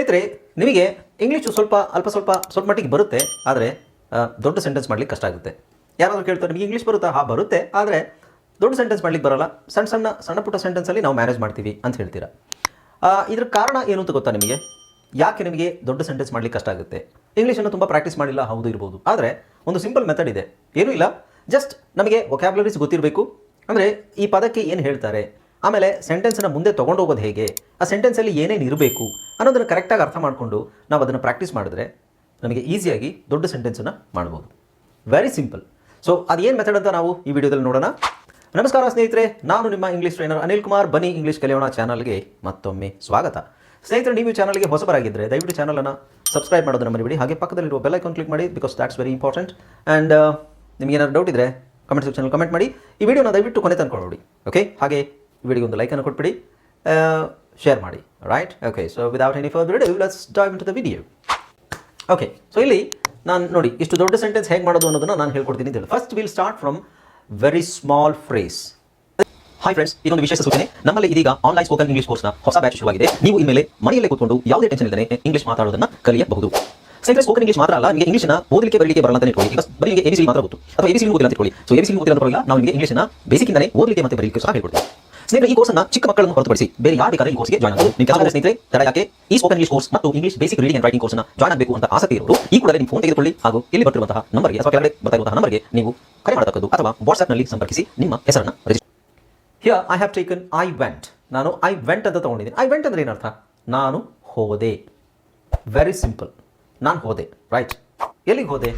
ಸ್ನೇಹಿತರೆ, ನಿಮಗೆ ಇಂಗ್ಲೀಷು ಸ್ವಲ್ಪ, ಅಲ್ಪ ಸ್ವಲ್ಪ ಸ್ವಲ್ಪ ಮಟ್ಟಿಗೆ ಬರುತ್ತೆ, ಆದರೆ ದೊಡ್ಡ ಸೆಂಟೆನ್ಸ್ ಮಾಡಲಿಕ್ಕೆ ಕಷ್ಟ ಆಗುತ್ತೆ. ಯಾರಾದರೂ ಕೇಳ್ತಾರೆ, ನಿಮಗೆ ಇಂಗ್ಲೀಷ್ ಬರುತ್ತಾ? ಹಾ, ಬರುತ್ತೆ, ಆದರೆ, ದೊಡ್ಡ ಸೆಂಟೆನ್ಸ್ ಮಾಡಲಿಕ್ಕೆ ಬರಲ್ಲ. ಸಣ್ಣ ಸಣ್ಣ ಸಣ್ಣ ಪುಟ್ಟ ಸೆಂಟೆನ್ಸಲ್ಲಿ ನಾವು ಮ್ಯಾನೇಜ್ ಮಾಡ್ತೀವಿ ಅಂತ ಹೇಳ್ತೀರಾ? ಇದ್ರ ಕಾರಣ ಏನು ಅಂತ ಗೊತ್ತಾ ನಿಮಗೆ? ಯಾಕೆ ನಿಮಗೆ ದೊಡ್ಡ ಸೆಂಟೆನ್ಸ್ ಮಾಡಲಿಕ್ಕೆ ಕಷ್ಟ ಆಗುತ್ತೆ? ಇಂಗ್ಲೀಷನ್ನು ತುಂಬ ಪ್ರಾಕ್ಟೀಸ್ ಮಾಡಿಲ್ಲ, ಹೌದು, ಇರ್ಬೋದು. ಆದರೆ, ಒಂದು ಸಿಂಪಲ್ ಮೆಥಡ್ ಇದೆ. ಏನೂ ಇಲ್ಲ. ಜಸ್ಟ್ ನಮಗೆ ವೊಕ್ಯಾಬ್ಲರೀಸ್ ಗೊತ್ತಿರಬೇಕು. ಅಂದರೆ, ಈ ಪದಕ್ಕೆ ಏನು ಹೇಳ್ತಾರೆ? ಆಮೇಲೆ ಸೆಂಟೆನ್ಸನ್ನ ಮುಂದೆ ತೊಗೊಂಡು ಹೋಗೋದು ಹೇಗೆ? ಆ ಸೆಂಟೆನ್ಸಲ್ಲಿ ಏನೇನು ಇರಬೇಕು ಅನ್ನೋದನ್ನು ಕರೆಕ್ಟಾಗಿ ಅರ್ಥ ಮಾಡಿಕೊಂಡು ನಾವು ಅದನ್ನು ಪ್ರಾಕ್ಟೀಸ್ ಮಾಡಿದ್ರೆ ನಮಗೆ ಈಸಿಯಾಗಿ ದೊಡ್ಡ ಸೆಂಟೆನ್ಸನ್ನು ಮಾಡ್ಬೋದು. ವೆರಿ ಸಿಂಪಲ್ ಸೊ ಅದೇನು ಮೆಥಡ್ ಅಂತ ನಾವು ಈ ವಿಡಿಯೋದಲ್ಲಿ ನೋಡೋಣ. ನಮಸ್ಕಾರ ಸ್ನೇಹಿತರೆ, ನಾನು ನಿಮ್ಮ ಇಂಗ್ಲೀಷ್ ಟ್ರೈನರ್ ಅನಿಲ್ ಕುಮಾರ್, ಬನ್ನಿ ಇಂಗ್ಲೀಷ್ ಕಲಿಯೋಣ ಚಾನಲ್ಗೆ ಮತ್ತೊಮ್ಮೆ ಸ್ವಾಗತ. ಸ್ನೇಹಿತರೆ, ನೀವು ಚಾನಲ್ಗೆ ಹೊಸಬರಾಗಿದ್ದರೆ ದಯವಿಟ್ಟು ಚಾನಲನ್ನು ಸಬ್ಸ್ಕ್ರೈಬ್ ಮಾಡೋದನ್ನು ಮರಿಬೇಡಿ. ಹಾಗೆ ಪಕ್ಕದಲ್ಲಿರುವ ಬೆಲ್ ಐಕಾನ್ ಕ್ಲಿಕ್ ಮಾಡಿ because that's very important and ನಿಮಗೆ ಏನಾದ್ರು ಡೌಟ್ ಇದ್ದರೆ ಕಮೆಂಟ್ ಸೆಕ್ಷನಲ್ಲಿ ಕಮೆಂಟ್ ಮಾಡಿ. ಈ ವಿಡಿಯೋನ ದಯವಿಟ್ಟು ಕೊನೆ ತನಕ ನೋಡಿ. ಓಕೆ ಹಾಗೆ ವಿಡಿಯೋಗೆ ಒಂದು ಲೈಕನ್ನು ಕೊಟ್ಬಿಡಿ. ಶೇರ್ ಮಾಡಿ. Right okay so without any further video let's dive into the video okay so ಇಲ್ಲಿ ನಾನು ನೋಡಿ, ಇಷ್ಟು ದೊಡ್ಡ ಸೆಂಟೆನ್ಸ್ ಹೇಗೆ ಮಾಡೋದು ಅನ್ನೋದನ್ನ ನಾನು ಹೇಳ್ಕೊಡ್ತೀನಿ ಅಂತ first will start from very small phrase hi friends ಇದೊಂದು ವಿಶೇಷ ಸೂಚನೆ. ನಮ್ಮಲ್ಲಿ ಇದೀಗ ಆನ್ಲೈನ್ ಸ್ಪೋಕನ್ ಇಂಗ್ಲಿಷ್ ಕೋರ್ಸ್ನ ಹೊಸ ಬ್ಯಾಚ್ ಶುರುವಾಗಿದೆ. ನೀವು ಇನ್ಮೇಲೆ ಮನೆಯಲ್ಲೇ ಕೂತ್ಕೊಂಡು ಯಾವುದೇ ಟೆನ್ಷನ್ ಇಲ್ಲದೆ ಇಂಗ್ಲಿಷ್ ಮಾತಾಡೋದನ್ನ ಕಲಿಯಬಹುದು. ಸ್ನೇಹಿತರೆ ಸ್ಪೋಕನ್ ಇಂಗ್ಲಿಷ್ ಮಾತ್ರ ಅಲ್ಲ, ನಿಮಗೆ ಇಂಗ್ಲಿಷ್ನ ಓದಲಿಕ್ಕೆ, ಬರಲಿಕ್ಕೆ ಬರಲ್ಲ ಅಂತ ಇಟ್ಕೊಳ್ಳಿ. ಈಗ ಬರೀ ಎಬಿಸಿ ಮಾತ್ರ ಗೊತ್ತು. ಅಥವಾ ಎಬಿಸಿ ಓದಿಲ್ಲ ಅಂತ ಇಟ್ಕೊಳ್ಳಿ. ಸೊ ಎಬಿಸಿ ಓದಿಲ್ಲ ಅಂತ ನಾವು ನಿಮಗೆ ಇಂಗ್ಲಿಷ್ನ ಬೇಸಿಕ್ಕಿಂದಲೇ ಓದಲಿಕ್ಕೆ ಮತ್ತೆ ಬರಲಿಕ್ಕೆ ಸಹ ಹೇಳ್ಕೊಡ್ತೀವಿ. ಸ್ನೇಹಿತರೆ, ಈ ಕೋರ್ಸ್ನ ಚಿಕ್ಕ ಮಕ್ಕಳನ್ನು ಹೊರತುಪಡಿಸಿ ಬೇರೆ ಯಾರು ಬೇಕಾದ್ರೆ ಈ ಕೋರ್ಸ್ಗೆ ಜಾಯ್ನ್ ಆಗಬಹುದು ನಿಮ್ಮ ಕೆಲಸ ಸ್ನೇಹಿತರೆ, ತಡ ಯಾಕೆ? ಈ ಸ್ಪೋಕನ್ ಇಂಗ್ಲಿಷ್ ಕೋರ್ಸ್ ಮತ್ತು English basic reading and writing ಕೋರ್ಸ್ನ ಜಾಯ್ನ್ ಆಗಬೇಕು ಅಂತ ಆಸಕ್ತಿ ಇರೋರು, ಈ ಕೂಡಲೇ ನಿಮ್ಮ ಫೋನ್ ತೆಗೆದುಕೊಳ್ಳಿ ಹಾಗೂ ಇಲ್ಲಿ ಬರ್ತಿರುವಂತಹ ನಂಬರ್ಗೆ ಅಥವಾ ಕೆಳಗಡೆ ಬರ್ತಾ ಇರುವಂತಹ ನಂಬರ್ಗೆ ನೀವು ಕರೆ ಮಾಡತಕ್ಕದ್ದು ಅಥವಾ ವಾಟ್ಸ್ಆಪ್ನಲ್ಲಿ ಸಂಪರ್ಕಿಸಿ ನಿಮ್ಮ ಹೆಸರನ್ನು register here I have taken I went ನಾನು ಐ ವೆಂಟ್ ಅಂತ ತಗೊಂಡಿದ್ದೀನಿ. ಐ ವೆಂಟ್ ಅಂದ್ರೆ ಏನರ್ಥ? ನಾನು ಹೋದೆ. ವೆರಿ ಸಿಂಪಲ್ ನಾನು ಹೋದೆ. ರೈಟ್ ಎಲ್ಲಿಗೆ ಹೋದೆ?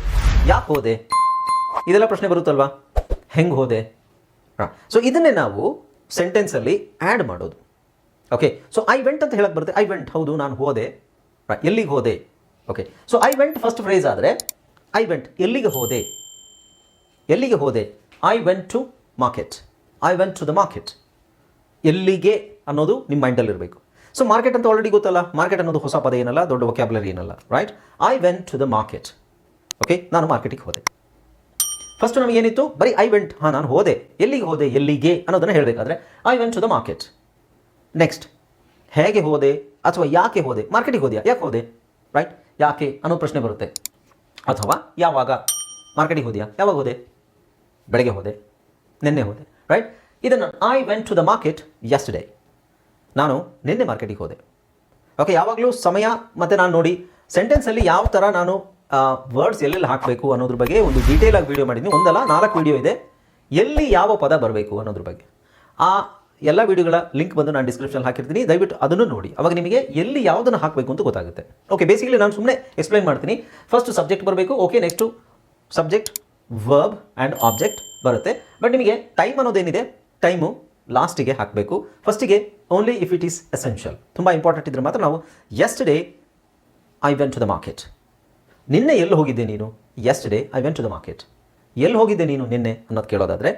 ಯಾಕೆ ಹೋದೆ? ಇದೆಲ್ಲ ಪ್ರಶ್ನೆ ಬರುತ್ತಲ್ವಾ? ಹೆಂಗೆ ಹೋದೆ? ಸೊ ಇದನ್ನೇ ನಾವು ಸೆಂಟೆನ್ಸಲ್ಲಿ ಆ್ಯಡ್ ಮಾಡೋದು. ಓಕೆ ಸೊ ಐ ವೆಂಟ್ ಅಂತ ಹೇಳಕ್ಕೆ ಬರುತ್ತೆ ಐ ವೆಂಟ್ ಹೌದು, ನಾನು ಹೋದೆ. ಎಲ್ಲಿಗೆ ಹೋದೆ? Okay so I went first phrase ಆದರೆ ಐ ವೆಂಟ್ ಎಲ್ಲಿಗೆ ಹೋದೆ? ಎಲ್ಲಿಗೆ ಹೋದೆ? I went to market I went to the market ಎಲ್ಲಿಗೆ ಅನ್ನೋದು ನಿಮ್ಮ ಮೈಂಡಲ್ಲಿ ಇರಬೇಕು. ಸೊ ಮಾರ್ಕೆಟ್ ಅಂತ ಆಲ್ರೆಡಿ ಗೊತ್ತಲ್ಲ ಮಾರ್ಕೆಟ್ ಅನ್ನೋದು ಹೊಸ ಪದ ಏನಲ್ಲ, ದೊಡ್ಡ ವೊಕ್ಯಾಬ್ಲರಿ ಏನಲ್ಲ right I went to the market okay ನಾನು ಮಾರ್ಕೆಟಿಗೆ ಹೋದೆ. ಫಸ್ಟ್ ನಮಗೆ ಏನಿತ್ತು? ಬರೀ ಐ ವೆಂಟ್ ಹಾಂ, ನಾನು ಹೋದೆ. ಎಲ್ಲಿಗೆ ಹೋದೆ? ಎಲ್ಲಿಗೆ? ಅನ್ನೋದನ್ನು ಹೇಳಬೇಕಾದ್ರೆ I went to the market next ಹೇಗೆ ಹೋದೆ? ಅಥವಾ ಯಾಕೆ ಹೋದೆ? ಮಾರ್ಕೆಟಿಗೆ ಹೋದೆಯಾ? ಯಾಕೆ ಹೋದೆ? ರೈಟ್ ಯಾಕೆ? ಅನ್ನೋ ಪ್ರಶ್ನೆ ಬರುತ್ತೆ. ಅಥವಾ ಯಾವಾಗ? ಮಾರ್ಕೆಟಿಗೆ ಹೋದೆಯಾ? ಯಾವಾಗ ಹೋದೆ? ಬೆಳಗ್ಗೆ ಹೋದೆ. ನಿನ್ನೆ ಹೋದೆ. ರೈಟ್ ಇದನ್ನು I went to the market yesterday ನಾನು ನಿನ್ನೆ ಮಾರ್ಕೆಟಿಗೆ ಹೋದೆ. ಓಕೆ ಯಾವಾಗಲೂ ಸಮಯ ಮತ್ತು ನಾನು ನೋಡಿ ಸೆಂಟೆನ್ಸಲ್ಲಿ ಯಾವ ಥರ ನಾನು ವರ್ಡ್ಸ್ ಎಲ್ಲೆಲ್ಲಿ ಹಾಕಬೇಕು ಅನ್ನೋದ್ರ ಬಗ್ಗೆ ಒಂದು ಡೀಟೇಲ್ ಆಗಿ ವಿಡಿಯೋ ಮಾಡಿದ್ದೀನಿ ಒಂದಲ್ಲ, ನಾಲ್ಕು ವಿಡಿಯೋ ಇದೆ. ಎಲ್ಲಿ ಯಾವ ಪದ ಬರಬೇಕು ಅನ್ನೋದ್ರ ಬಗ್ಗೆ. ಆ ಎಲ್ಲ ವೀಡಿಯೋಗಳ ಲಿಂಕ್ ಬಂದು ನಾನು ಡಿಸ್ಕ್ರಿಪ್ಷನ್ ಹಾಕಿರ್ತೀನಿ. ದಯವಿಟ್ಟು ಅದನ್ನು ನೋಡಿ. ಅವಾಗ ನಿಮಗೆ ಎಲ್ಲಿ ಯಾವುದನ್ನು ಹಾಕಬೇಕು ಅಂತ ಗೊತ್ತಾಗುತ್ತೆ. ಓಕೆ ಬೇಸಿಕಲಿ ನಾನು ಸುಮ್ಮನೆ ಎಕ್ಸ್ಪ್ಲೈನ್ ಮಾಡ್ತೀನಿ. ಫಸ್ಟ್ ಸಬ್ಜೆಕ್ಟ್ ಬರಬೇಕು. Okay next subject verb and object ಬರುತ್ತೆ. ಬಟ್ ನಿಮಗೆ ಟೈಮ್ ಅನ್ನೋದೇನಿದೆ? ಟೈಮು ಲಾಸ್ಟಿಗೆ ಹಾಕಬೇಕು. ಫಸ್ಟಿಗೆ only if it is essential ತುಂಬ ಇಂಪಾರ್ಟೆಂಟ್ ಇದ್ರೆ ಮಾತ್ರ ನಾವು yesterday I went to the market ನಿನ್ನೆ ಎಲ್ಲಿ ಹೋಗಿದ್ದೆ ನೀನು? Yesterday I went to the market ಎಲ್ಲಿ ಹೋಗಿದ್ದೆ ನೀನು ನಿನ್ನೆ ಅನ್ನೋದು ಕೇಳೋದಾದರೆ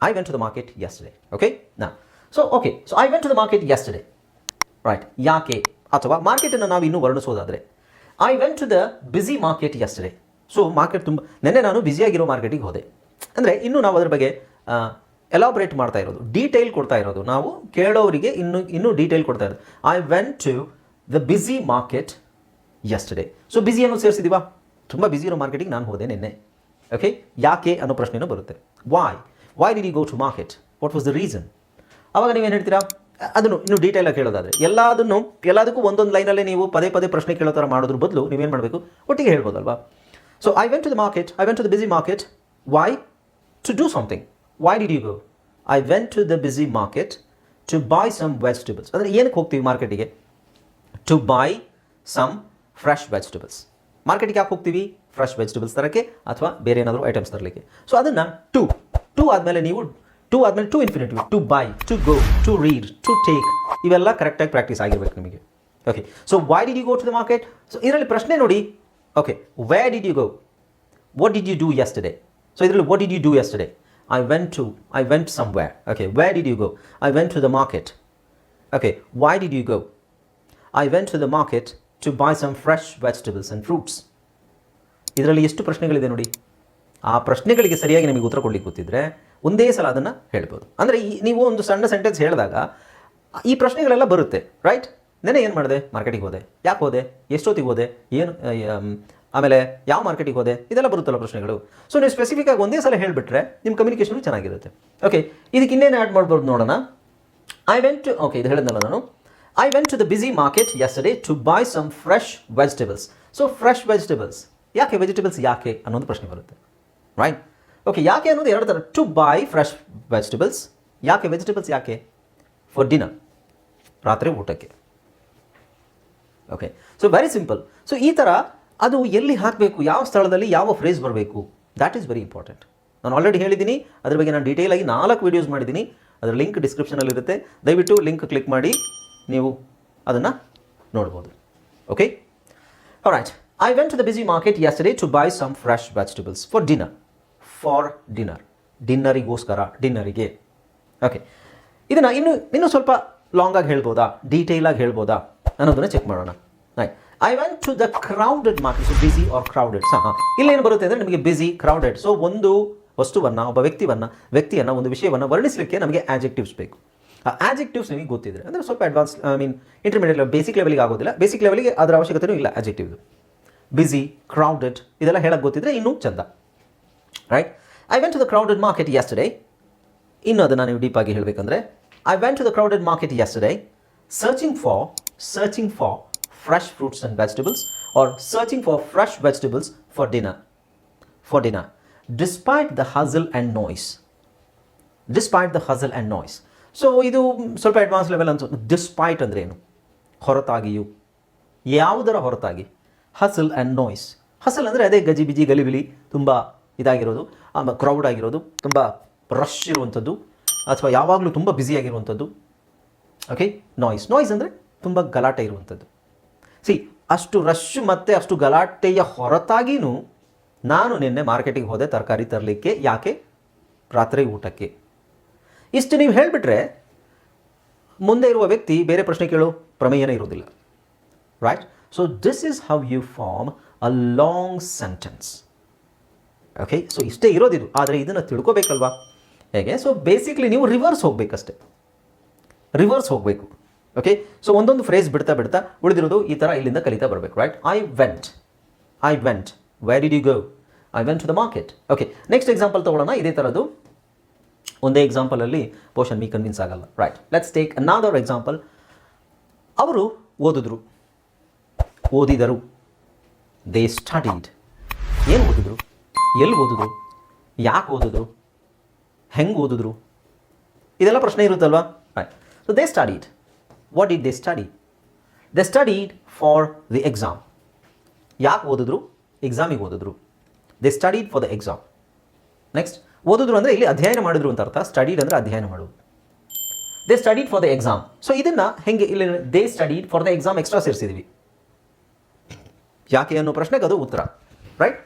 I went to the market yesterday okay ನಾ so okay so I went to the market yesterday right ಯಾಕೆ? ಅಥವಾ ಮಾರ್ಕೆಟನ್ನು ನಾವು ಇನ್ನೂ ವರ್ಣಿಸೋದಾದರೆ I went to the busy market yesterday so market ತುಂಬ, ನಿನ್ನೆ ನಾನು ಬ್ಯುಸಿಯಾಗಿರೋ ಮಾರ್ಕೆಟಿಗೆ ಹೋದೆ. ಅಂದರೆ ಇನ್ನೂ ನಾವು ಅದ್ರ ಬಗ್ಗೆ ಎಲಾಬ್ರೇಟ್ ಮಾಡ್ತಾ ಇರೋದು ಡೀಟೇಲ್ ಕೊಡ್ತಾ ಇರೋದು. ನಾವು ಕೇಳೋರಿಗೆ ಇನ್ನು, ಇನ್ನೂ ಡೀಟೇಲ್ ಕೊಡ್ತಾ ಇರೋದು. I went to the busy market yesterday so ಬ್ಯುಸಿಯನ್ನು ಸೇರಿಸಿದೀವಾ? ತುಂಬ ಬ್ಯುಸಿ ಇರೋ ಮಾರ್ಕೆಟಿಗೆ ನಾನು ಹೋದೆ ನಿನ್ನೆ. ಓಕೆ ಯಾಕೆ ಅನ್ನೋ ಪ್ರಶ್ನೆನೂ ಬರುತ್ತೆ. Why why did you go to market what was the reason ಅವಾಗ ನೀವೇನು ಹೇಳ್ತೀರಾ? ಅದನ್ನು ಇನ್ನು ಡೀಟೇಲ್ ಆಗಿ ಕೇಳೋದಾದ್ರೆ, ಎಲ್ಲದನ್ನು, ಎಲ್ಲದಕ್ಕೂ ಒಂದೊಂದು ಲೈನಲ್ಲೇ ನೀವು ಪದೇ ಪದೇ ಪ್ರಶ್ನೆ ಕೇಳೋ ಥರ ಮಾಡೋದ್ರ ಬದಲು ನೀವೇನು ಮಾಡಬೇಕು? ಒಟ್ಟಿಗೆ ಹೇಳ್ಬೋದಲ್ವಾ? So I went to the market I went to the busy market why to do something why did you go I went to the busy market to buy some vegetables ಅಂದರೆ ಏನಕ್ಕೆ ಹೋಗ್ತೀವಿ ಮಾರ್ಕೆಟಿಗೆ to buy some fresh vegetables ಮಾರ್ಕೆಟಿಗೆ ಯಾಕೆ ಹೋಗ್ತೀವಿ? Fresh vegetables ತರಕ್ಕೆ ಅಥವಾ ಬೇರೆ ಏನಾದರೂ ಐಟಮ್ಸ್ ತರಲಿಕ್ಕೆ. ಸೊ ಅದನ್ನು ಟು ಟು ಆದಮೇಲೆ ನೀವು ಟು ಆದಮೇಲೆ to infinitive to buy to go to read to take ಇವೆಲ್ಲ ಕರೆಕ್ಟಾಗಿ ಪ್ರಾಕ್ಟೀಸ್ ಆಗಿರಬೇಕು ನಿಮಗೆ. Okay so why did you go to the market so ಇದರಲ್ಲಿ ಪ್ರಶ್ನೆ ನೋಡಿ. Okay why did you go what did you do yesterday so ಇದರಲ್ಲಿ what did you do yesterday I went to I went somewhere okay why did you go I went to the market okay why did you go I went to the market to buy some fresh vegetables and fruits ಇದರಲ್ಲಿ ಎಷ್ಟು ಪ್ರಶ್ನೆಗಳಿದೆ ನೋಡಿ. ಆ ಪ್ರಶ್ನೆಗಳಿಗೆ ಸರಿಯಾಗಿ ನಿಮಗೆ ಉತ್ತರ ಕೊಡ್ಲಿಕ್ಕೆ ಗೊತ್ತಿದ್ರೆ ಒಂದೇ ಸಲ ಅದನ್ನು ಹೇಳ್ಬೋದು. ಅಂದರೆ ಈ ನೀವು ಒಂದು ಸಣ್ಣ ಸೆಂಟೆನ್ಸ್ ಹೇಳಿದಾಗ ಈ ಪ್ರಶ್ನೆಗಳೆಲ್ಲ ಬರುತ್ತೆ ರೈಟ್ ನೆನೆ ಏನು ಮಾಡಿದೆ? ಮಾರ್ಕೆಟಿಗೆ ಹೋದೆ. ಯಾಕೆ ಹೋದೆ? ಎಷ್ಟೊತ್ತಿಗೆ ಹೋದೆ? ಏನು ಆಮೇಲೆ ಯಾವ ಮಾರ್ಕೆಟಿಗೆ ಹೋದೆ? ಇದೆಲ್ಲ ಬರುತ್ತಲ್ಲ ಪ್ರಶ್ನೆಗಳು. ಸೊ ನೀವು ಸ್ಪೆಸಿಫಿಕ್ ಆಗಿ ಒಂದೇ ಸಲ ಹೇಳಿಬಿಟ್ರೆ ನಿಮ್ಮ ಕಮ್ಯುನಿಕೇಷನು ಚೆನ್ನಾಗಿರುತ್ತೆ. ಓಕೆ ಇದಕ್ಕೆ ಇನ್ನೇನು ಆ್ಯಡ್ ಮಾಡ್ಬೋದು ನೋಡೋಣ. ಐ ವೆಂಟ್ ಓಕೆ ಇದು ಹೇಳಿದ್ನಲ್ಲ ನಾನು. I went to the busy market yesterday to buy some fresh vegetables so fresh vegetables ಯಾಕೆ ವೆಜಿಟೇಬಲ್ಸ್ ಯಾಕೆ ಅನ್ನೋದು ಪ್ರಶ್ನೆ ಬರುತ್ತೆ. ರೈಟ್ ಓಕೆ ಯಾಕೆ ಅನ್ನೋದು ಎರಡು ಥರ ಟು ಬೈ ಫ್ರೆಶ್ ವೆಜಿಟೇಬಲ್ಸ್ ಯಾಕೆ ವೆಜಿಟೇಬಲ್ಸ್ ಯಾಕೆ? ಫಾರ್ ಡಿನ್ನರ್ ರಾತ್ರಿ ಊಟಕ್ಕೆ. Okay so very simple so ಈ ಥರ ಅದು ಎಲ್ಲಿ ಹಾಕಬೇಕು, ಯಾವ ಸ್ಥಳದಲ್ಲಿ ಯಾವ ಫ್ರೇಸ್ ಬರಬೇಕು ದ್ಯಾಟ್ ಈಸ್ ವೆರಿ ಇಂಪಾರ್ಟೆಂಟ್ ನಾನು ಆಲ್ರೆಡಿ ಹೇಳಿದ್ದೀನಿ, ಅದ್ರ ಬಗ್ಗೆ ನಾನು ಡೀಟೇಲಾಗಿ ನಾಲ್ಕು ವೀಡಿಯೋಸ್ ಮಾಡಿದ್ದೀನಿ. ಅದರ ಲಿಂಕ್ ಡಿಸ್ಕ್ರಿಪ್ಷನಲ್ಲಿರುತ್ತೆ ದಯವಿಟ್ಟು ಲಿಂಕ್ ಕ್ಲಿಕ್ ಮಾಡಿ. ನೀವು ಅದನ್ನು ನೋಡ್ಬೋದು. Okay right I went to the busy market yesterday to buy some fresh vegetables for dinner for dinner ಡಿನ್ನರಿಗೋಸ್ಕರ ಡಿನ್ನರಿಗೆ ಓಕೆ ಇದನ್ನು ಇನ್ನು, ಇನ್ನೂ ಸ್ವಲ್ಪ ಲಾಂಗ್ ಆಗಿ ಹೇಳ್ಬೋದಾ? ಡೀಟೇಲ್ ಆಗಿ ಹೇಳ್ಬೋದಾ? ಅನ್ನೋದನ್ನ ಚೆಕ್ ಮಾಡೋಣ. I went to the crowded market so busy or crowded ಸಹ ಇಲ್ಲೇನು ಬರುತ್ತೆ ಅಂದರೆ ನಿಮಗೆ ಬಿಸಿ ಕ್ರೌಡೆಡ್ ಸೊ ಒಂದು ವಸ್ತುವನ್ನು, ಒಬ್ಬ ವ್ಯಕ್ತಿವನ್ನು, ವ್ಯಕ್ತಿಯನ್ನು, ಒಂದು ವಿಷಯವನ್ನು ವರ್ಣಿಸಲಿಕ್ಕೆ ನಮಗೆ ಆಜೆಕ್ಟಿವ್ಸ್ ಬೇಕು. ಆ ಆಜೆಕ್ಟಿವ್ಸ್ ನಿಮಗೆ ಗೊತ್ತಿದ್ರೆ, ಅಂದರೆ ಸ್ವಲ್ಪ advance I mean intermediate basic ಲೆವೆಲ್ಗೆ ಆಗೋದಿಲ್ಲ. ಬೇಸಿಕ್ ಲೆವೆಲ್ಗೆ ಅದರ ಅವಶ್ಯಕತೆಯೂ ಇಲ್ಲ ಆಜೆಕ್ಟಿವ್ದು ಬಿಸಿ ಕ್ರೌಡೆಡ್ ಇದೆಲ್ಲ ಹೇಳಕ್ಕೆ ಗೊತ್ತಿದ್ರೆ ಇನ್ನೂ ಚಂದ. Right I went to the crowded market yesterday ಇನ್ನು ಅದನ್ನು ನೀವು ಡೀಪಾಗಿ ಹೇಳಬೇಕಂದ್ರೆ I went to the crowded market yesterday searching for searching for fresh fruits and vegetables or searching for fresh vegetables for dinner for dinner despite the hassle and noise despite the hassle and noise so ಇದು ಸ್ವಲ್ಪ advance level ಅನ್ಸುತ್ತೆ. Despite ಅಂದರೆ ಏನು? ಹೊರತಾಗಿಯೂ. ಯಾವುದರ ಹೊರತಾಗಿ? ಹಸಲ್ and noise ಹಸಲ್ ಅಂದರೆ ಅದೇ ಗಜಿ ಬಿಜಿ ಗಲಿಬಿಲಿ ತುಂಬ ಇದಾಗಿರೋದು. ಕ್ರೌಡ್ ಆಗಿರೋದು. ತುಂಬ ರಶ್ ಇರುವಂಥದ್ದು. ಅಥವಾ ಯಾವಾಗಲೂ ತುಂಬ ಬ್ಯುಸಿಯಾಗಿರುವಂಥದ್ದು ಓಕೆ ನಾಯ್ಸ್ ನಾಯ್ಸ್ ಅಂದರೆ ತುಂಬ ಗಲಾಟೆ ಇರುವಂಥದ್ದು. ಸಿ ಅಷ್ಟು ರಶ್ ಮತ್ತು ಅಷ್ಟು ಗಲಾಟೆಯ ಹೊರತಾಗಿಯೂ ನಾನು ನಿನ್ನೆ ಮಾರ್ಕೆಟಿಗೆ ಹೋದೆ, ತರಕಾರಿ ತರಲಿಕ್ಕೆ. ಯಾಕೆ? ರಾತ್ರಿ ಊಟಕ್ಕೆ. ಇಷ್ಟು ನೀವು ಹೇಳಿಬಿಟ್ರೆ ಮುಂದೆ ಇರುವ ವ್ಯಕ್ತಿ ಬೇರೆ ಪ್ರಶ್ನೆ ಕೇಳೋ, ಪ್ರಮೇಯನೇ ಇರೋದಿಲ್ಲ right so this is how you form a long sentence okay so ಇಷ್ಟೇ ಇರೋದಿದು. ಆದರೆ ಇದನ್ನು ತಿಳ್ಕೋಬೇಕಲ್ವಾ? ಹೇಗೆ? ಸೊ ಬೇಸಿಕ್ಲಿ ನೀವು ರಿವರ್ಸ್ ಹೋಗಬೇಕಷ್ಟೆ. ರಿವರ್ಸ್ ಹೋಗಬೇಕು. ಓಕೆ ಸೊ ಒಂದೊಂದು ಫ್ರೇಸ್ ಬಿಡ್ತಾ ಬಿಡ್ತಾ ಉಳಿದಿರೋದು ಈ ಥರ ಇಲ್ಲಿಂದ ಕಲಿತಾ ಬರಬೇಕು. Right I went I went where did you go I went to the market okay next example ತೊಗೊಳ್ಳೋಣ. ಇದೇ ಥರದ್ದು ಒಂದೇ ಎಕ್ಸಾಂಪಲಲ್ಲಿ ಪೋಷನ್ ಮೀ ಕನ್ವಿನ್ಸ್ ಆಗಲ್ಲ. Right let's take another example ಅವರು ಓದಿದ್ರು. ಓದಿದರು. ದೇ ಸ್ಟಡೀಡ್ ಏನು ಓದಿದ್ರು? ಎಲ್ಲಿ ಓದಿದ್ರು? ಯಾಕೆ ಓದಿದ್ರು? ಹೆಂಗೆ ಓದಿದ್ರು? ಇದೆಲ್ಲ ಪ್ರಶ್ನೆ ಇರುತ್ತಲ್ವಾ? Right so they studied what did they study they studied for the exam ಯಾಕೆ ಓದಿದ್ರು? ಎಕ್ಸಾಮಿಗೆ ಓದಿದ್ರು. They studied for the exam next ಓದಿದ್ರು ಅಂದರೆ ಇಲ್ಲಿ ಅಧ್ಯಯನ ಮಾಡಿದ್ರು ಅಂತ ಅರ್ಥ. ಸ್ಟಡೀಡ್ ಅಂದರೆ ಅಧ್ಯಯನ ಮಾಡೋದು they studied for the exam so ಇದನ್ನು ಹೆಂಗೆ ಇಲ್ಲಿ they studied for the exam extra ಸೇರಿಸಿದ್ದೀವಿ ಯಾಕೆ ಅನ್ನೋ ಪ್ರಶ್ನೆಗೆ ಅದು ಉತ್ತರ. ರೈಟ್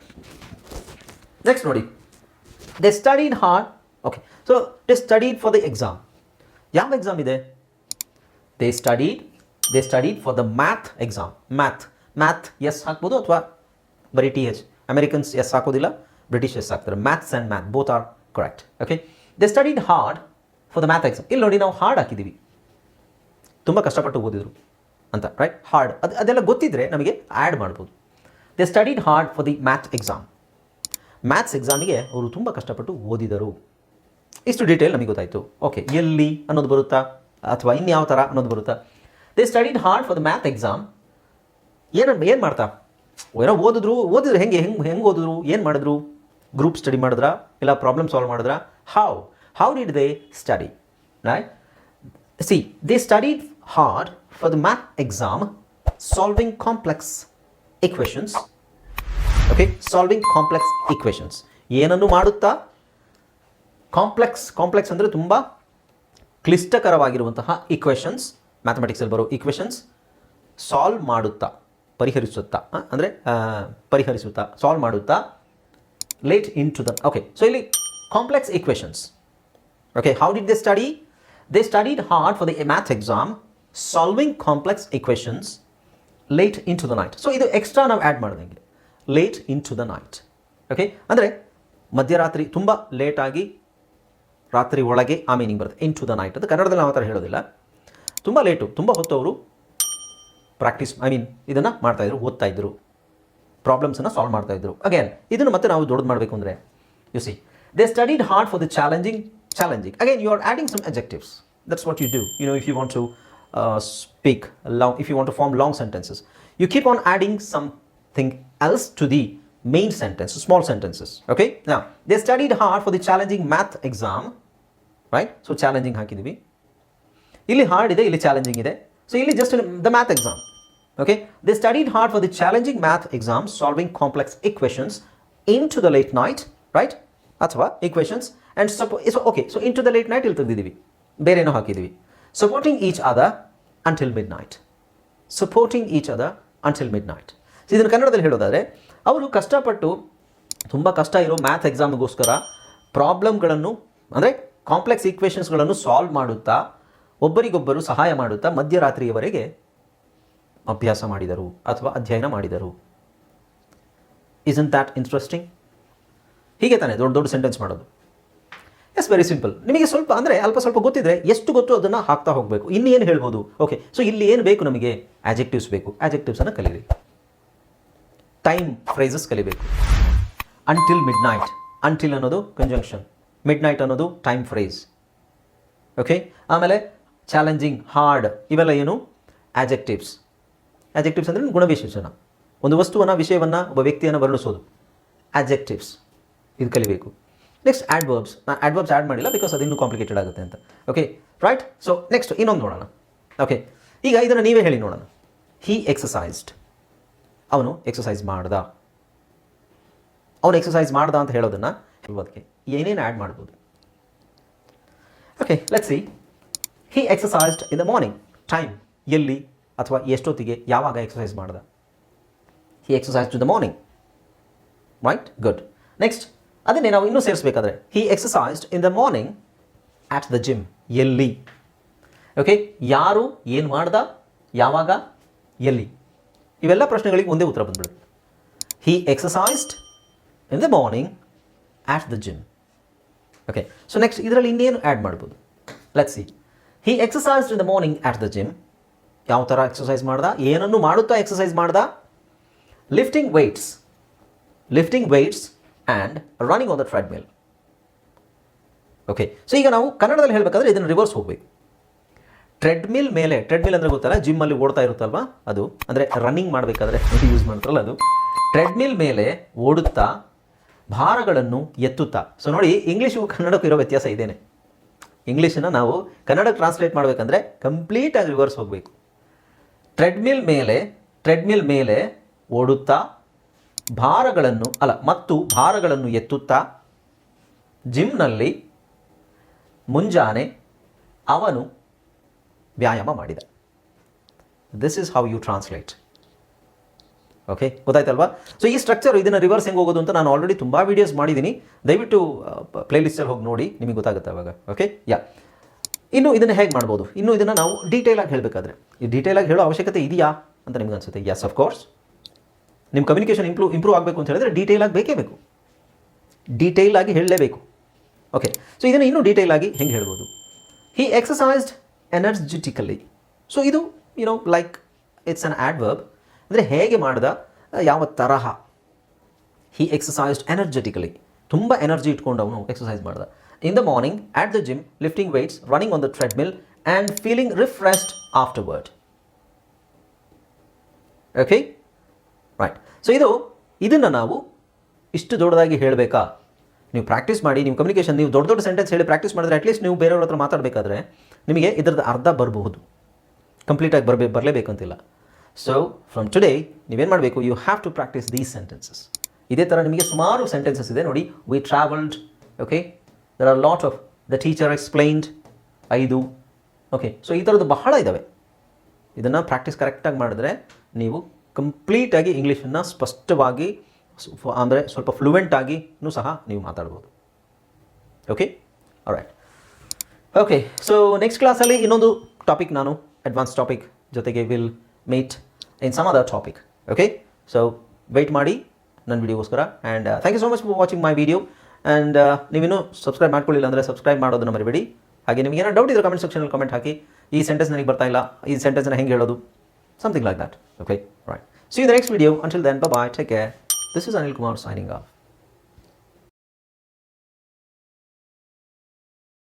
ನೆಕ್ಸ್ಟ್ ನೋಡಿ. They studied hard okay so they studied for the exam ಯಾವ ಎಕ್ಸಾಮ್ ಇದೆ? They studied they studied for the math exam math math S ಹಾಕ್ಬೋದು ಅಥವಾ ಬರೀ ಟಿ ಎಚ್ ಅಮೆರಿಕನ್ಸ್ ಎಸ್ ಹಾಕೋದಿಲ್ಲ. ಬ್ರಿಟಿಷ್ ಆಗ್ತಾರೆ maths and math both are correct okay they studied hard for the math exam ಇಲ್ಲಿ ನೋಡಿ ನಾವು hard ಹಾಕಿದ್ದೀವಿ ತುಂಬ ಕಷ್ಟಪಟ್ಟು ಓದಿದ್ರು ಅಂತ ರೈಟ್ ಹಾರ್ಡ್ ಅದು, ಅದೆಲ್ಲ ಗೊತ್ತಿದ್ದರೆ ನಮಗೆ ಆ್ಯಡ್ ಮಾಡ್ಬೋದು. They studied hard for the math exam maths ಎಕ್ಸಾಮಿಗೆ ಅವರು ತುಂಬ ಕಷ್ಟಪಟ್ಟು ಓದಿದರು. ಇಷ್ಟು ಡೀಟೇಲ್ ನಮಗೆ ಗೊತ್ತಾಯಿತು. ಓಕೆ ಎಲ್ಲಿ ಅನ್ನೋದು ಬರುತ್ತಾ? ಅಥವಾ ಇನ್ಯಾವ ಥರ ಅನ್ನೋದು ಬರುತ್ತಾ? They studied hard for the math exam ಏನು ಏನು ಮಾಡ್ತಾ? ಏನೋ ಓದಿದ್ರು ಓದಿದ್ರು, ಹೆಂಗೆ ಹೆಂಗೆ ಹೆಂಗೆ ಓದಿದ್ರು, ಏನು ಮಾಡಿದ್ರು? ಗ್ರೂಪ್ ಸ್ಟಡಿ ಮಾಡಿದ್ರಾ? ಇಲ್ಲ ಪ್ರಾಬ್ಲಮ್ ಸಾಲ್ವ್ ಮಾಡಿದ್ರಾ? How how did they study right see they study hard for the math exam solving complex equations okay solving complex equations ಏನನ್ನು ಮಾಡುತ್ತಾ? ಕಾಂಪ್ಲೆಕ್ಸ್ ಕಾಂಪ್ಲೆಕ್ಸ್ ಅಂದರೆ ತುಂಬ ಕ್ಲಿಷ್ಟಕರವಾಗಿರುವಂತಹ ಇಕ್ವೇಶನ್ಸ್ ಮ್ಯಾಥಮೆಟಿಕ್ಸಲ್ಲಿ ಬರೋ ಈಕ್ವೇಷನ್ಸ್ ಸಾಲ್ವ್ ಮಾಡುತ್ತಾ, ಪರಿಹರಿಸುತ್ತಾ ಅಂದರೆ ಪರಿಹರಿಸುತ್ತಾ ಸಾಲ್ವ್ ಮಾಡುತ್ತಾ late into the okay so ಇಲ್ಲಿ complex equations okay how did they study they studied hard for the math exam solving complex equations late into the night so ಇದು extra ನಾವು add ಮಾಡಿದಂಗೆ late into the night okay ಅಂದರೆ ಮಧ್ಯರಾತ್ರಿ ತುಂಬ ಲೇಟಾಗಿ ರಾತ್ರಿ ಒಳಗೆ ಆ ಮೀನಿಂಗ್ ಬರುತ್ತೆ. ಇನ್ ಟು ದ ನೈಟ್ ಅದು ಕನ್ನಡದಲ್ಲಿ ನಾವು ಆ ಥರ ಹೇಳೋದಿಲ್ಲ. ತುಂಬ ಲೇಟು ತುಂಬ ಹೊತ್ತು ಅವರು ಪ್ರಾಕ್ಟೀಸ್ ಐ ಮೀನ್ ಇದನ್ನು ಮಾಡ್ತಾಯಿದ್ರು ಓದ್ತಾ ಇದ್ರು. ಪ್ರಾಬ್ಲಮ್ಸನ್ನು ಸಾಲ್ವ್ ಮಾಡ್ತಾ ಇದ್ರು ಅಗೇನ್ ಇದನ್ನು ಮತ್ತೆ ನಾವು ದೊಡ್ಡದು ಮಾಡಬೇಕು ಅಂದರೆ you see they studied hard for the challenging challenging again you are adding some that's what you do you know if you want to uh, speak long if you want to form long sentences you keep on adding something else to the main sentence small sentences okay now they studied hard for the challenging math exam right so challenging ಹಾಕಿದ್ದೀವಿ ಇಲ್ಲಿ hard ಇದೆ ಇಲ್ಲಿ challenging ಇದೆ so ಇಲ್ಲಿ just the math exam they studied hard for the challenging math exams solving complex equations into the late night right ಅಥವಾ ಸಪೋ so okay so into the late night ಇಲ್ಲಿ ತೆಗೆದಿದ್ದೀವಿ. ಬೇರೇನೋ ಹಾಕಿದ್ದೀವಿ. Each other until midnight supporting each other until midnight so ಇದನ್ನು ಕನ್ನಡದಲ್ಲಿ ಹೇಳೋದಾದರೆ, ಅವರು ಕಷ್ಟಪಟ್ಟು, ತುಂಬ ಕಷ್ಟ ಇರೋ ಮ್ಯಾಥ್ ಎಕ್ಸಾಮ್ಗೋಸ್ಕರ ಪ್ರಾಬ್ಲಮ್ಗಳನ್ನು ಅಂದರೆ ಕಾಂಪ್ಲೆಕ್ಸ್ ಈಕ್ವೇಷನ್ಸ್ಗಳನ್ನು ಸಾಲ್ವ್ ಮಾಡುತ್ತಾ, ಒಬ್ಬರಿಗೊಬ್ಬರು ಸಹಾಯ ಮಾಡುತ್ತಾ ಮಧ್ಯರಾತ್ರಿಯವರೆಗೆ ಅಭ್ಯಾಸ ಮಾಡಿದರು ಅಥವಾ ಅಧ್ಯಯನ ಮಾಡಿದರು. ಇಸನ್ ದ್ಯಾಟ್ ಇಂಟ್ರೆಸ್ಟಿಂಗ್ ಹೀಗೆ ತಾನೆ, ದೊಡ್ಡ ದೊಡ್ಡ ಸೆಂಟೆನ್ಸ್ ಮಾಡೋದು. ಎಸ್ ವೆರಿ ಸಿಂಪಲ್ ನಿಮಗೆ ಸ್ವಲ್ಪ, ಅಂದರೆ ಅಲ್ಪ ಸ್ವಲ್ಪ ಗೊತ್ತಿದ್ರೆ ಎಷ್ಟು ಗೊತ್ತು ಅದನ್ನು ಹಾಕ್ತಾ ಹೋಗಬೇಕು. ಇನ್ನೇನು ಹೇಳ್ಬೋದು? ಓಕೆ ಸೊ ಇಲ್ಲಿ ಏನು ಬೇಕು ನಮಗೆ? ಆ್ಯಜೆಕ್ಟಿವ್ಸ್ ಬೇಕು. ಆ್ಯಜೆಕ್ಟಿವ್ಸನ್ನು ಕಲೀರಿ. ಟೈಮ್ ಫ್ರೈಸಸ್ ಕಲಿಬೇಕು. ಅಂಟಿಲ್ ಮಿಡ್ ನೈಟ್ ಅಂಟಿಲ್ ಅನ್ನೋದು ಕಂಜಂಕ್ಷನ್ ಮಿಡ್ ನೈಟ್ ಅನ್ನೋದು ಟೈಮ್ ಫ್ರೈಸ್ ಓಕೆ ಆಮೇಲೆ ಚಾಲೆಂಜಿಂಗ್ ಹಾರ್ಡ್ ಇವೆಲ್ಲ ಏನು? ಆಜೆಕ್ಟಿವ್ಸ್ ಆಜೆಕ್ಟಿವ್ಸ್ ಅಂದರೆ ಗುಣವಿಶೇಷಣ. ಒಂದು ವಸ್ತುವನ್ನು, ವಿಷಯವನ್ನು ಒಬ್ಬ ವ್ಯಕ್ತಿಯನ್ನು ವರ್ಣಿಸೋದು. ಆಜೆಕ್ಟಿವ್ಸ್ ಇದು ಕಲಿಬೇಕು. ನೆಕ್ಸ್ಟ್ ಆಡ್ವರ್ಬ್ಸ್ ನಾನು ಆಡ್ವರ್ಬ್ಸ್ ಆ್ಯಡ್ ಮಾಡಿಲ್ಲ ಬಿಕಾಸ್ ಅದು ಇನ್ನೂ ಕಾಂಪ್ಲಿಕೇಟೆಡ್ ಆಗುತ್ತೆ ಅಂತ. ಓಕೆ ರೈಟ್ ಸೊ ನೆಕ್ಸ್ಟ್ ಇನ್ನೊಂದು ನೋಡೋಣ. ಓಕೆ ಈಗ ಇದನ್ನು ನೀವೇ ಹೇಳಿ ನೋಡೋಣ. ಹೀ ಎಕ್ಸಸೈಸ್ಡ್ ಅವನು ಎಕ್ಸಸೈಸ್ ಮಾಡ್ದ. ಅವನು ಎಕ್ಸಸೈಸ್ ಮಾಡ್ದ ಅಂತ ಹೇಳೋದನ್ನು ಅದಕ್ಕೆ ಏನೇನು ಆ್ಯಡ್ ಮಾಡ್ಬೋದು? Okay let see he exercised in the morning time ಎಲ್ಲಿ? ಅಥವಾ ಎಷ್ಟೊತ್ತಿಗೆ ಯಾವಾಗ ಎಕ್ಸಸೈಸ್ ಮಾಡ್ದ? He exercise to the morning right good next ಅದನ್ನೇ ನಾವು ಇನ್ನೂ ಸೇರಿಸಬೇಕಾದ್ರೆ he exercised in the morning at the gym ಎಲ್ಲಿ? ಓಕೆ ಯಾರು ಏನು ಮಾಡ್ದ? ಯಾವಾಗ? ಎಲ್ಲಿ? ಇವೆಲ್ಲ ಪ್ರಶ್ನೆಗಳಿಗೆ ಒಂದೇ ಉತ್ತರ ಬಂದ್ಬಿಡುತ್ತೆ. He exercised in the morning at the gym okay so next ಇದರಲ್ಲಿ ಇನ್ನೇನು ಆ್ಯಡ್ ಮಾಡ್ಬೋದು? Let see he exercised in the morning at the gym ಯಾವ ಥರ ಎಕ್ಸಸೈಸ್ ಮಾಡ್ದ? ಏನನ್ನು ಮಾಡುತ್ತಾ ಎಕ್ಸಸೈಸ್ ಮಾಡ್ದ? Lifting weights lifting weights and running on the treadmill okay so ಈಗ ನಾವು ಕನ್ನಡದಲ್ಲಿ ಹೇಳಬೇಕಾದ್ರೆ ಇದನ್ನು ರಿವರ್ಸ್ ಹೋಗಬೇಕು. ಟ್ರೆಡ್ಮಿಲ್ ಮೇಲೆ ಟ್ರೆಡ್ಮಿಲ್ ಅಂದರೆ ಗೊತ್ತಲ್ಲ? ಜಿಮ್ಮಲ್ಲಿ ಓಡ್ತಾ ಇರುತ್ತಲ್ವ? ಅದು. ಅಂದರೆ ರನ್ನಿಂಗ್ ಮಾಡಬೇಕಾದ್ರೆ ಯೂಸ್ ಮಾಡ್ತಾರಲ್ಲ ಅದು. ಟ್ರೆಡ್ಮಿಲ್ ಮೇಲೆ ಓಡುತ್ತಾ ಭಾರಗಳನ್ನು ಎತ್ತುತ್ತಾ. ಸೊ ನೋಡಿ ಇಂಗ್ಲೀಷಿಗೂ ಕನ್ನಡಕ್ಕೂ ಇರೋ ವ್ಯತ್ಯಾಸ ಇದೇನೆ. ಇಂಗ್ಲೀಷನ್ನು ನಾವು ಕನ್ನಡಕ್ಕೆ ಟ್ರಾನ್ಸ್ಲೇಟ್ ಮಾಡಬೇಕಂದ್ರೆ ಕಂಪ್ಲೀಟಾಗಿ ರಿವರ್ಸ್ ಹೋಗಬೇಕು. ಟ್ರೆಡ್ಮಿಲ್ ಮೇಲೆ ಟ್ರೆಡ್ಮಿಲ್ ಮೇಲೆ ಓಡುತ್ತಾ ಭಾರಗಳನ್ನು, ಅಲ್ಲ, ಮತ್ತು ಭಾರಗಳನ್ನು ಎತ್ತುತ್ತಾ ಜಿಮ್ನಲ್ಲಿ ಮುಂಜಾನೆ ಅವನು ವ್ಯಾಯಾಮ ಮಾಡಿದ. This is how you translate okay ಗೊತ್ತಾಯ್ತಲ್ವಾ? So ಈ ಸ್ಟ್ರಕ್ಚರ್ ಇದನ್ನು ರಿವರ್ಸ್ ಹೆಂಗೆ ಹೋಗೋದು ಅಂತ ನಾನು ಆಲ್ರೆಡಿ ತುಂಬ ವೀಡಿಯೋಸ್ ಮಾಡಿದ್ದೀನಿ ದಯವಿಟ್ಟು ಪ್ಲೇಲಿಸ್ಟಲ್ಲಿ ಹೋಗಿ ನೋಡಿ. ನಿಮಗೆ ಗೊತ್ತಾಗುತ್ತೆ ಅವಾಗ ಓಕೆ ಯಾ ಇನ್ನು ಇದನ್ನು ಹೇಗೆ ಮಾಡ್ಬೋದು? ಇನ್ನು ಇದನ್ನು ನಾವು ಡೀಟೇಲಾಗಿ ಹೇಳಬೇಕಾದ್ರೆ. ಈ ಡೀಟೇಲಾಗಿ ಹೇಳೋ ಅವಶ್ಯಕತೆ ಇದೆಯಾ ಅಂತ ನಿಮ್ಗೆ ಅನಿಸುತ್ತೆ? ಎಸ್ ಆಫ್ ಕೋರ್ಸ್ ನಿಮ್ಮ ಕಮ್ಯುನಿಕೇಷನ್ ಇಂಪ್ರೂವ್ ಇಂಪ್ರೂವ್ ಆಗಬೇಕು ಅಂತ ಹೇಳಿದ್ರೆ ಡೀಟೇಲಾಗಿ ಬೇಕೇ ಬೇಕು. ಡೀಟೇಲ್ ಆಗಿ ಹೇಳಲೇಬೇಕು. ಓಕೆ ಸೊ ಇದನ್ನು ಇನ್ನೂ ಡೀಟೇಲ್ ಆಗಿ ಹೆಂಗೆ ಹೇಳ್ಬೋದು? ಹಿ ಎಕ್ಸಸೈಸ್ಡ್ ಎನರ್ಜೆಟಿಕಲಿ ಸೊ ಇದು you know like it's an adverb ಅಂದರೆ ಹೇಗೆ ಮಾಡ್ದ? ಯಾವ ತರಹ? ಹಿ ಎಕ್ಸಸೈಸ್ಡ್ ಎನರ್ಜೆಟಿಕಲಿ ತುಂಬ ಎನರ್ಜಿ ಇಟ್ಕೊಂಡು ಅವನು ಎಕ್ಸಸೈಸ್ ಮಾಡ್ದ. In the morning at the gym lifting weights, running on the treadmill and feeling refreshed afterward. Okay right so ಇದು ಇದನ್ನು ನಾವು ಇಷ್ಟು ದೊಡ್ಡದಾಗಿ ಹೇಳಬೇಕಾ? ನೀವು ಪ್ರಾಕ್ಟೀಸ್ ಮಾಡಿ ನಿಮ್ಮ ಕಮ್ಯುನಿಕೇಷನ್ ನೀವು ದೊಡ್ಡ ದೊಡ್ಡ ಸೆಂಟೆನ್ಸ್ ಹೇಳಿ ಪ್ರಾಕ್ಟೀಸ್ ಮಾಡಿದ್ರೆ ಅಟ್ಲೀಸ್ಟ್ ನೀವು ಬೇರೆಯವ್ರ ಹತ್ರ ಮಾತಾಡಬೇಕಾದ್ರೆ ನಿಮಗೆ ಇದರದ್ದು ಅರ್ಧ ಬರಬಹುದು. ಕಂಪ್ಲೀಟಾಗಿ ಬರಬೇ ಬರಲೇಬೇಕಂತಿಲ್ಲ. ಸೊ ಫ್ರಮ್ ಟುಡೇ ನೀವೇನು ಮಾಡಬೇಕು? You have to practise these sentences ಇದೇ ಥರ ನಿಮಗೆ ಸುಮಾರು ಸೆಂಟೆನ್ಸಸ್ ಇದೆ ನೋಡಿ. We travelled okay there are lot of the teacher explained ಐದು. ಓಕೆ ಸೊ ಈ ಥರದ್ದು ಬಹಳ ಇದ್ದಾವೆ ಇದನ್ನು ಪ್ರಾಕ್ಟೀಸ್ ಕರೆಕ್ಟಾಗಿ ಮಾಡಿದ್ರೆ ನೀವು ಕಂಪ್ಲೀಟಾಗಿ ಇಂಗ್ಲೀಷನ್ನು ಸ್ಪಷ್ಟವಾಗಿ ಅಂದರೆ ಸ್ವಲ್ಪ ಫ್ಲೂವೆಂಟ್ ಆಗಿನೂ ಸಹ ನೀವು ಮಾತಾಡ್ಬೋದು. Okay right okay so next ಕ್ಲಾಸಲ್ಲಿ ಇನ್ನೊಂದು ಟಾಪಿಕ್ ನಾನು ಅಡ್ವಾನ್ಸ್ ಟಾಪಿಕ್ ಜೊತೆಗೆ will meet in some other topic okay so wait ಮಾಡಿ ನನ್ನ ವಿಡಿಯೋಗೋಸ್ಕರ and thank you so much for watching my video and ನೀವೇನು ಸಬ್ಸ್ಕ್ರೈಬ್ ಮಾಡ್ಕೊಳ್ಳಿಲ್ಲ ಅಂದರೆ ಸಬ್ಸ್ಕ್ರೈಬ್ ಮಾಡೋದನ್ನ ಮರಿಬೇಡಿ. ಹಾಗೆ ನಿಮಗೆ ಏನೋ ಡೌಟ್ ಇದ್ರೆ ಕಮೆಂಟ್ ಸೆಕ್ಷನಲ್ಲಿ ಕಮೆಂಟ್ ಹಾಕಿ. ಈ ಸೆಂಟೆನ್ಸ್ ನನಗೆ ಬರ್ತಾ ಇಲ್ಲ, ಈ ಸೆಂಟೆನ್ಸ್ನ ಹೆಂಗೆ ಹೇಳೋದು? Something like that okay right see next video until then bye take care this is Anil Kumar signing off